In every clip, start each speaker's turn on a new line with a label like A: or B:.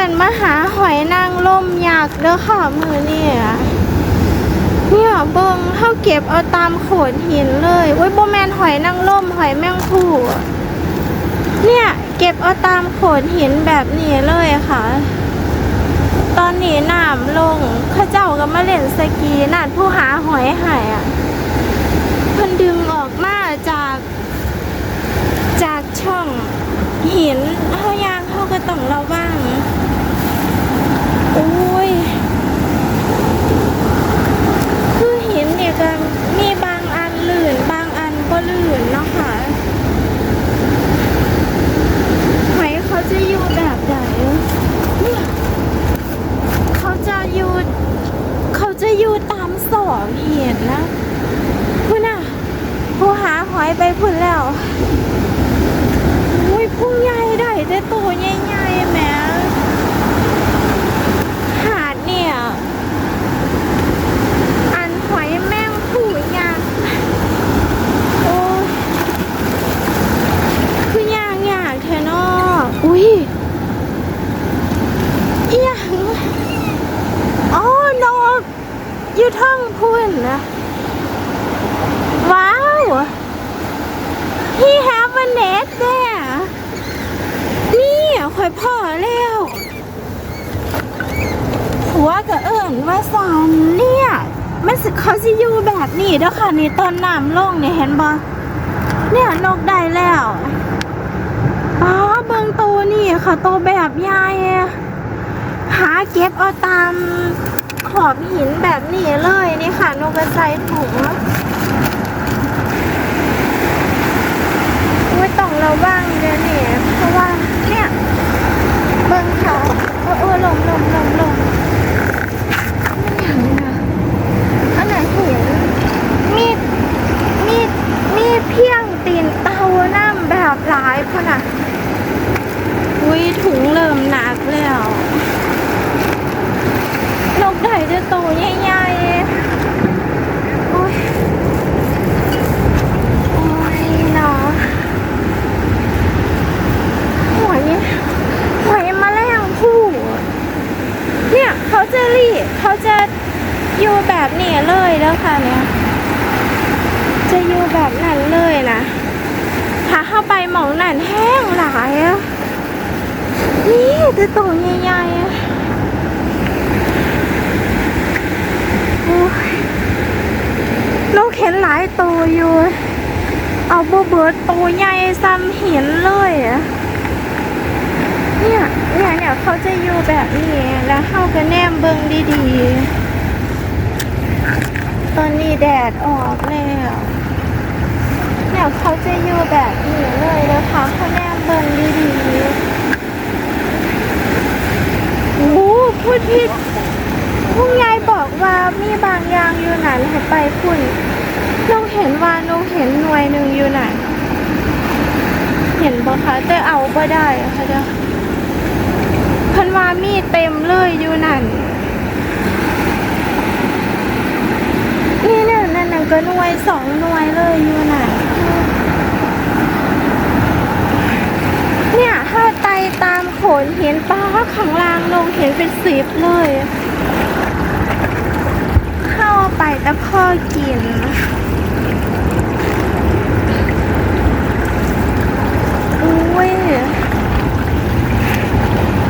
A: กันมาหาหอยนางรมยักษ์เด้อค่ะมือเนี่ยเนี่ยเบิงเข้าเก็บเอาตามโขดหินเลยโอ้ยโบแมนหอยนางรมหอยแมงผู้เนี่ยเก็บเอาตามโขดหินแบบนี้เลยค่ะ ตอนนี้น้ำลงข้าเจ้าก็มาเล่นสกีนั่นผู้หาหอยหายอะเพิ่นดึงออกมาจาก จากช่องหินเขายางเขาก็ต้องระวัง อ้ยคือหินเนี่ยก็มีบางอันลื่น บางอันก็ลื่นเนาะค่ะหอยเขาจะอยู่แบบไหนเขาจะอยู่เขาจะอยู่ตามสองเหินนะคุณน่ะผู้หาหอยไปพุ่นแล้ว อุ้ยพุ่งใหญ่ได้แต่ตัวใหญ่ๆแหมหาดเนี่ย อันหอยแมงผู้ยักษ์โอ้ยคือย่างอยากเทนออุ้ยอีหยังอ๋อนกอยู่ท่องพุ่นนะ ว้าว He have a net there นี่ข่อยพ่อแล้ว หัวกับเอิญว่าสอนเนี่ยมันสิเขาสิอยู่แบบนี้เด้อค่ะนี่ตอนน้ำลงเนี่ยเห็นบ่เนี่ยนกได้แล้วอ๋อเบิงตัวนี่ค่ะตัวแบบใหญ่หาเก็บเอาตามขอบหินแบบนี้เลยนี่ค่ะนกกระไซถุงไม่ต้องระวังเดี๋ยวนี้เพราะว่าเนี่ยเบิ่งเขาโอ้โอ้ลมลมลมลม Gracias. เลยแล้วค่ะเนี่ยจะอยู่แบบนั้นเลยนะถ้าเข้าไปหมองนั่นแห้งหลายอะนี่จะตัวใหญ่ๆอะโอ้ยลูกเห็นหลายตัวอยู่ เอาโบเบิร์ตตัวใหญ่ซ้ำเห็นเลยอะเนี่ยเนี่ยเนี่ยเขาจะอยู่แบบนี้ แล้วเข้ากันแนมเบิงดีๆ ตอนนี้แดดออกแล้วเนี่ยเขาจะอยู่แบบนี้เลยนะคะเขาแนมเบิงดีๆโอ้โหพูดผิดพุ่งยายบอกว่ามีบางอย่างอยู่ไหนให้ไปคุณน้องเห็นว่าน้องเห็นหน่วยหนึ่งอยู่ไหนเห็นบ่คะแต่เอาบ่ได้ค่ะเด้อเพันว่ามีเต็มเลยอยู่นั่น นี่เนี่ยนั่นน่ะก็หน่วยสองหน่วยเลยอยู่นั่นเนี่ยถ้าไตตามขนเห็นปลาข้างลางลงเห็นเป็นสิบเลย เข้าไปแต่พ่อกินอุ้ย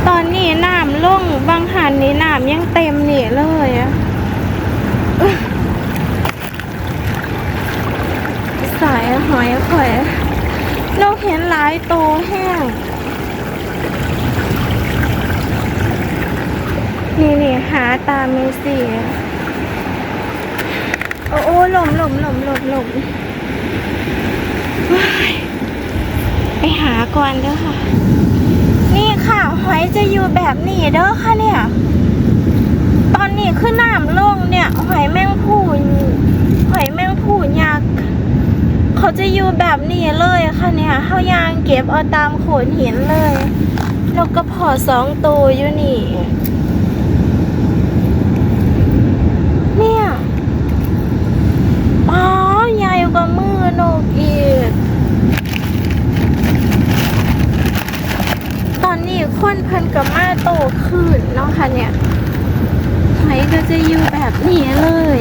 A: ตอนนี้น้ำลงบางหันนี่น้ำยังเต็มนี่เลยอะ สายหอยข่เราเห็นหลายโตวแห้ง นี่นี่หาตามมีสิโอ้โอ้หล่มหล่มหล่มหล่มหล่มไปหาก่อนเด้อค่ะ นี่ค่ะหอยจะอยู่แบบนี้เด้อค่ะเนี่ย ตอนนี้คือน้ำลงเนี่ย หอยแมงผู้หอยแมงผู้ยักษ์ เขาจะอยู่แบบนี้เลยค่ะเนี่ยเขายางเก็บเอาตามโขดหินเลย แล้วก็พอสองตัวอยู่นี่ เนี่ยอ๋อใหญ่กว่ามือนกอีก ตอนนี้ คนเพิ่นกับมาโตขึ้นเนาะค่ะเนี่ยหอยก็จะอยู่แบบนี้เลย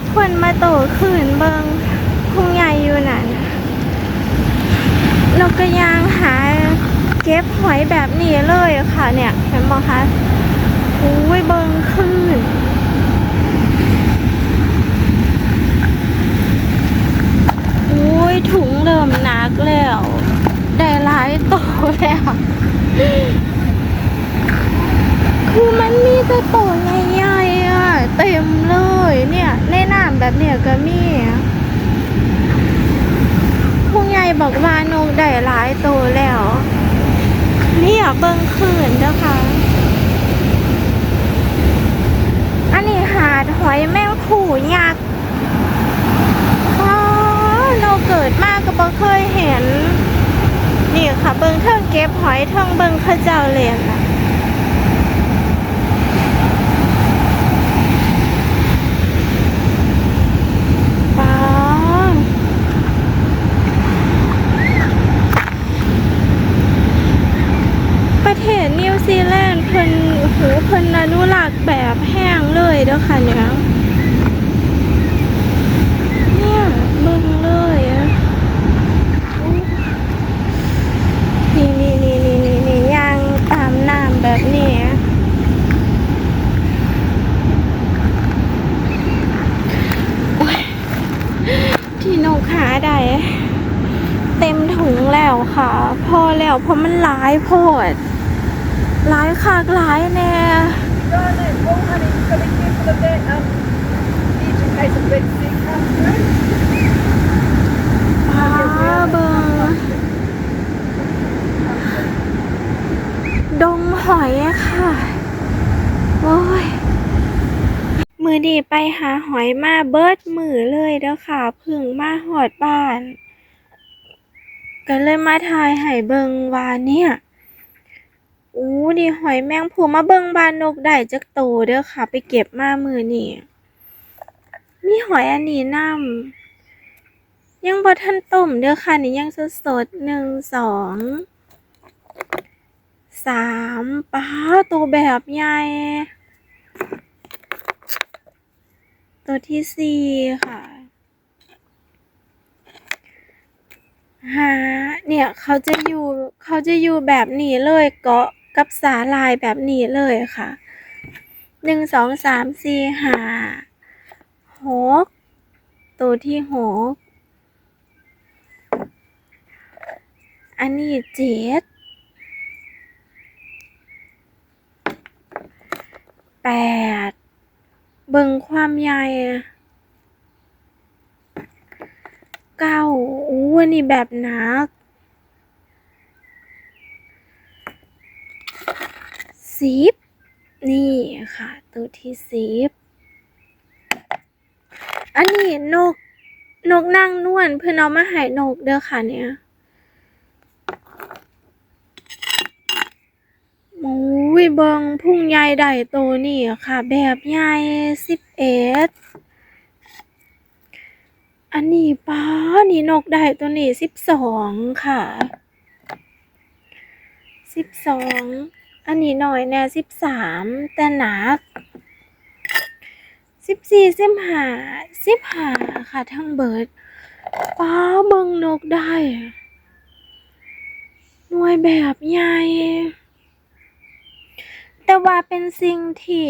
A: นี่ค่นมาโตขึ้นเบิงพุงใหญ่อยู่นั่นนกกระยางหาเก็บหอยแบบนี้เลยค่ะเนี่ยเห็นไหมคะอุ้ยเบิงขึ้นอุ้ยถุงเริ่มหนักแล้ว ได้หลายโตแล้วคือมันมีแต่โตใหญ่ เต็มเลยเนี่ย ในน้ำแบบเนี้ยก็มีผู้ใหญ่บอกว่านกได้หลายโตแล้วเนี่ยเบิ่งคืนเด้อค่ะ อันนี้หาดหอยแมงผู่ยักษ์อ๋อเราเกิดมากก็บ่เคยเห็น นี่ค่ะเบิงเทิงเก็บหอยเทิงเบิงข้าเจ้าเลียนน่ะป้าประเทศนิวซีแลนด์เพิ่นโอ้โหเพิ่นอนุรักษ์แบบแห้ เยเด้อค่ะเนี่ยเนี่ยเบิ่งเลยอะอุ๊ยนี่นี่นี่นี่นี่นี่ย่างตามน้ำแบบนี้ที่นกหาได้เต็มถุงแล้วค่ะ พอแล้วเพราะมันหลายโพดหลายคากหลายแน่
B: Darling, oh honey, you've got to be careful of that. Um, need in case a big sea comes through.
A: ป้าเบิงดงหอยอะค่ะ โอ้ย มือดีไปหาหอยมาเบิดมือเลยเด้อค่ะพึ่งมาหอดบ้าน ก็เลยมาทายให้เบิงวาเนี่ย อู้นี่หอยแมงผูมาเบิงบานนกได้จักโตเด้อค่ะ ไปเก็บมามือนี่มีหอยอันนี้นำยังบ่ทันต้มเด้อค่ะ นี่ยังสดสดหนึ่งสองสามป้าตัวแบบใหญ่ตัวที่สี่ค่ะหาเนี่ยเขาจะอยู่เขาจะอยู่แบบนี้เลยเกาะ กับสาลายแบบนี้เลยค่ะหนึ่งสองสามสี่ห้าหกตัวที่หกอันนี้เจ็ดแปดเบิ่งความใหญ่เก้าอู้อันนี้แบบหนัก สิบนี่ค่ะตัวที่สิบอันนี้นกนกนางนวลเพื่อนเอามาให้นกเด้อค่ะเนี่ยโอ้ยเบิงพุ่งใหญ่ได้โตนี่ค่ะ แบบใหญ่สิบเอ็ดอันนี้ป้านี่นกได้ตัวนี้สิบสองค่ะสิบสอง อันนี้หน่อยแน่สิบสามแต่หนักสิบสี่สิบห้าสิบห้าค่ะทั้งเบิดป้าเบิงนกได้ หน่วยแบบใหญ่ แต่ว่าเป็นสิ่งที่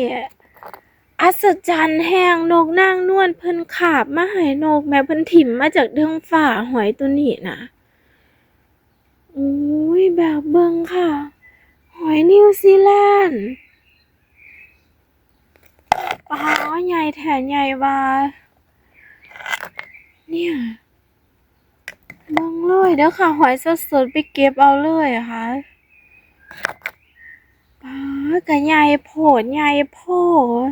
A: อัศจรรย์แห่งนกนางนวลเพิ่นขาบมาให้นกแม่เพิ่นถิ่มมาจากเดืองฝ่าหอยตัวนี้นะโอ้ยแบบเบิงค่ะ อยนิวซีแลนด์ปลาใหญ่แถนใหญ่ว่าเนี่ยบิงเลยเด้อค่ะ หอยสดๆไปเก็บเอาเลยอะค่ะป้ากระใหญ่โพดใหญ่โพด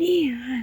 A: นี่ค่ะ